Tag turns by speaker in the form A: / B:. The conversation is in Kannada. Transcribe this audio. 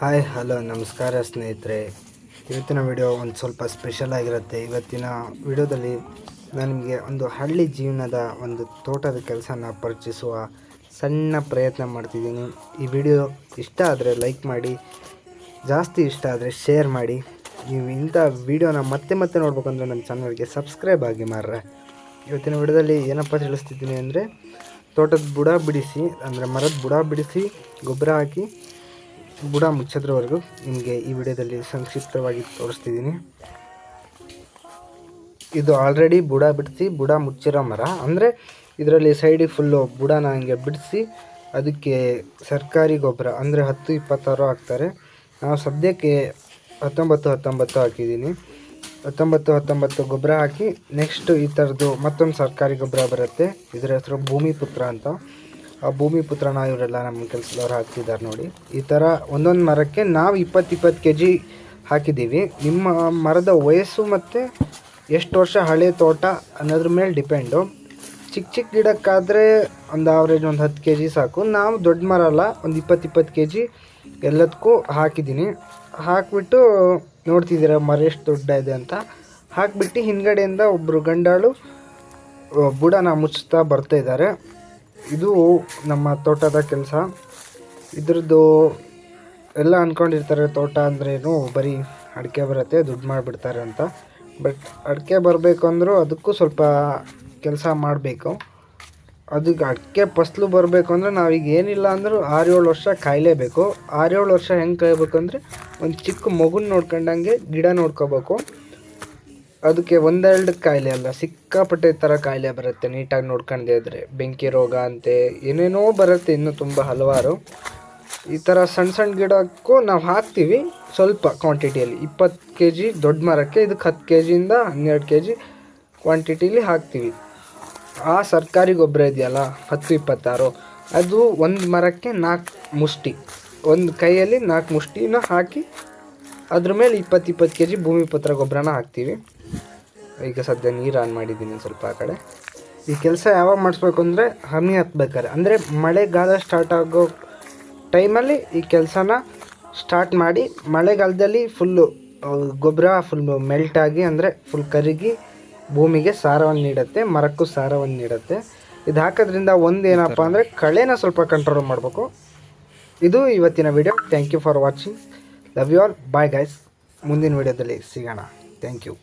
A: ಹಾಯ್, ಹಲೋ, ನಮಸ್ಕಾರ ಸ್ನೇಹಿತರೆ. ಇವತ್ತಿನ ವಿಡಿಯೋ ಒಂದು ಸ್ವಲ್ಪ ಸ್ಪೆಷಲ್ ಆಗಿರುತ್ತೆ. ಇವತ್ತಿನ ವಿಡಿಯೋದಲ್ಲಿ ನಾನು ನಿಮಗೆ ಒಂದು ಹಳ್ಳಿ ಜೀವನದ ಒಂದು ತೋಟದ ಕೆಲಸನ ಪರಿಚಯಿಸುವ ಸಣ್ಣ ಪ್ರಯತ್ನ ಮಾಡ್ತಿದ್ದೀನಿ. ಈ ವಿಡಿಯೋ ಇಷ್ಟ ಆದರೆ ಲೈಕ್ ಮಾಡಿ, ಜಾಸ್ತಿ ಇಷ್ಟ ಆದರೆ ಶೇರ್ ಮಾಡಿ. ನೀವು ಇಂಥ ವಿಡಿಯೋನ ಮತ್ತೆ ಮತ್ತೆ ನೋಡ್ಬೇಕಂದ್ರೆ ನನ್ನ ಚಾನಲ್ಗೆ ಸಬ್ಸ್ಕ್ರೈಬ್ ಆಗಿ ಮಾರ್ರೆ. ಇವತ್ತಿನ ವಿಡಿಯೋದಲ್ಲಿ ಏನಪ್ಪ ತಿಳಿಸ್ತಿದ್ದೀನಿ ಅಂದರೆ, ತೋಟದ ಬುಡ ಬಿಡಿಸಿ, ಅಂದರೆ ಮರದ ಬುಡ ಬಿಡಿಸಿ, ಗೊಬ್ಬರ ಹಾಕಿ ಬುಡ ಮುಚ್ಚೋದ್ರವರೆಗೂ ನಿಮಗೆ ಈ ವಿಡಿಯೋದಲ್ಲಿ ಸಂಕ್ಷಿಪ್ತವಾಗಿ ತೋರಿಸ್ತಿದ್ದೀನಿ. ಇದು ಆಲ್ರೆಡಿ ಬುಡ ಬಿಡಿಸಿ, ಬುಡ ಮುಚ್ಚಿರೋ ಮರ. ಅಂದರೆ ಇದರಲ್ಲಿ ಸೈಡಿಗೆ ಫುಲ್ಲು ಬುಡನ ಹಂಗೆ ಬಿಡಿಸಿ, ಅದಕ್ಕೆ ಸರ್ಕಾರಿ ಗೊಬ್ಬರ, ಅಂದರೆ ಹತ್ತು, ಇಪ್ಪತ್ತಾರು ಹಾಕ್ತಾರೆ. ನಾವು ಸದ್ಯಕ್ಕೆ ಹತ್ತೊಂಬತ್ತು ಹತ್ತೊಂಬತ್ತು ಹಾಕಿದ್ದೀನಿ ಹತ್ತೊಂಬತ್ತು ಹತ್ತೊಂಬತ್ತು ಗೊಬ್ಬರ ಹಾಕಿ ನೆಕ್ಸ್ಟ್ ಈ ಥರದ್ದು ಮತ್ತೊಂದು ಸರ್ಕಾರಿ ಗೊಬ್ಬರ ಬರುತ್ತೆ. ಇದರ ಹೆಸರು ಭೂಮಿ ಪುತ್ರ ಅಂತ. ಭೂಮಿ ಪುತ್ರನ ಇವರೆಲ್ಲ ನಮ್ಮ ಕೆಲಸದವ್ರು ಹಾಕ್ತಿದ್ದಾರೆ ನೋಡಿ. ಈ ಥರ ಒಂದೊಂದು ಮರಕ್ಕೆ ನಾವು ಇಪ್ಪತ್ತು ಇಪ್ಪತ್ತು ಕೆ ಜಿ ಹಾಕಿದ್ದೀವಿ. ನಿಮ್ಮ ಮರದ ವಯಸ್ಸು ಮತ್ತು ಎಷ್ಟು ವರ್ಷ ಹಳೆ ತೋಟ ಅನ್ನೋದ್ರ ಮೇಲೆ ಡಿಪೆಂಡು. ಚಿಕ್ಕ ಚಿಕ್ಕ ಗಿಡಕ್ಕಾದರೆ ಒಂದು ಆವ್ರೇಜ್ ಒಂದು ಹತ್ತು ಕೆ ಜಿ ಸಾಕು. ನಾವು ದೊಡ್ಡ ಮರ ಅಲ್ಲ, ಒಂದು ಇಪ್ಪತ್ತು ಇಪ್ಪತ್ತು ಕೆ ಜಿ ಎಲ್ಲದಕ್ಕೂ ಹಾಕಿದ್ದೀನಿ. ಹಾಕಿಬಿಟ್ಟು ನೋಡ್ತಿದ್ದೀರ ಮರ ಎಷ್ಟು ದೊಡ್ಡ ಇದೆ ಅಂತ. ಹಾಕಿಬಿಟ್ಟು ಹಿಂದ್ಗಡೆಯಿಂದ ಒಬ್ಬರು ಗಂಡಾಳು, ಬುಡನ ಮುಚ್ಚುತ್ತಾ ಬರ್ತಾ ಇದ್ದಾರೆ. ಇದು ನಮ್ಮ ತೋಟದ ಕೆಲಸ. ಇದ್ರದ್ದು ಎಲ್ಲ ಅಂದ್ಕೊಂಡಿರ್ತಾರೆ ತೋಟ ಅಂದ್ರೇನು ಬರೀ ಅಡಿಕೆ ಬರುತ್ತೆ, ದುಡ್ಡು ಮಾಡಿಬಿಡ್ತಾರೆ ಅಂತ. ಬಟ್ ಅಡಿಕೆ ಬರಬೇಕು ಅಂದರೂ ಅದಕ್ಕೂ ಸ್ವಲ್ಪ ಕೆಲಸ ಮಾಡಬೇಕು. ಅದಕ್ಕೆ ಅಡಿಕೆ ಫಸ್ಲು ಬರಬೇಕು ಅಂದರೆ ನಾವೀಗ ಏನಿಲ್ಲ ಅಂದರೂ ಆರು ಏಳು ವರ್ಷ ಕಾಯಲೇಬೇಕು. ಆರು ಏಳು ವರ್ಷ ಹೆಂಗೆ ಕಾಯಬೇಕು ಅಂದರೆ ಒಂದು ಚಿಕ್ಕ ಮಗುನ ನೋಡ್ಕೊಂಡಂಗೆ ಗಿಡ ನೋಡ್ಕೋಬೇಕು. ಅದಕ್ಕೆ ಒಂದೆರಡು ಕಾಯಿಲೆ ಅಲ್ಲ, ಸಿಕ್ಕಾಪಟ್ಟೆ ಥರ ಕಾಯಿಲೆ ಬರುತ್ತೆ ನೀಟಾಗಿ ನೋಡ್ಕೊಂಡೇ ಇದ್ರೆ. ಬೆಂಕಿ ರೋಗ ಅಂತೆ, ಏನೇನೋ ಬರುತ್ತೆ ಇನ್ನೂ ತುಂಬ ಹಲವಾರು. ಈ ಥರ ಸಣ್ಣ ಸಣ್ಣ ಗಿಡಕ್ಕೂ ನಾವು ಹಾಕ್ತೀವಿ ಸ್ವಲ್ಪ ಕ್ವಾಂಟಿಟಿಯಲ್ಲಿ ಇಪ್ಪತ್ತು ಕೆ ಜಿ ದೊಡ್ಡ ಮರಕ್ಕೆ, ಇದಕ್ಕೆ ಹತ್ತು ಕೆ ಜಿಯಿಂದ ಹನ್ನೆರಡು ಕೆ ಜಿ ಕ್ವಾಂಟಿಟಿಲಿ ಹಾಕ್ತೀವಿ. ಆ ಸರ್ಕಾರಿ ಗೊಬ್ಬರ ಇದೆಯಲ್ಲ, ಹತ್ತು ಇಪ್ಪತ್ತಾರು, ಅದು ಒಂದು ಮರಕ್ಕೆ ನಾಲ್ಕು ಮುಷ್ಟಿ. ಒಂದು ಕೈಯಲ್ಲಿ ನಾಲ್ಕು ಮುಷ್ಟಿನ ಹಾಕಿ ಅದ್ರ ಮೇಲೆ ಇಪ್ಪತ್ತು ಇಪ್ಪತ್ತು ಕೆ ಜಿ ಭೂಮಿ ಪತ್ರ ಗೊಬ್ಬರನ ಹಾಕ್ತೀವಿ. ಈಗ ಸದ್ಯ ನೀರು ಆನ್ ಮಾಡಿದ್ದೀನಿ ಸ್ವಲ್ಪ ಆ ಕಡೆ. ಈ ಕೆಲಸ ಯಾವಾಗ ಮಾಡಿಸ್ಬೇಕು ಅಂದರೆ ಹಮಿ ಹತ್ಬೇಕಾರೆ ಅಂದರೆ ಮಳೆಗಾಲ ಸ್ಟಾರ್ಟ್ ಆಗೋ ಟೈಮಲ್ಲಿ ಈ ಕೆಲಸನ ಸ್ಟಾರ್ಟ್ ಮಾಡಿ ಮಳೆಗಾಲದಲ್ಲಿ ಫುಲ್ಲು ಗೊಬ್ಬರ ಫುಲ್ ಮೆಲ್ಟ್ ಆಗಿ ಅಂದರೆ ಫುಲ್ ಕರಗಿ ಭೂಮಿಗೆ ಸಾರವನ್ನು ನೀಡುತ್ತೆ ಮರಕ್ಕೂ ಸಾರವನ್ನು ನೀಡುತ್ತೆ. ಇದು ಹಾಕೋದ್ರಿಂದ ಒಂದು ಏನಪ್ಪ ಅಂದರೆ ಕಳೆನ ಸ್ವಲ್ಪ ಕಂಟ್ರೋಲ್ ಮಾಡಬೇಕು. ಇದು ಇವತ್ತಿನ video thank you for watching love you all bye guys ಮುಂದಿನ ವಿಡಿಯೋದಲ್ಲಿ ಸಿಗೋಣ. Thank you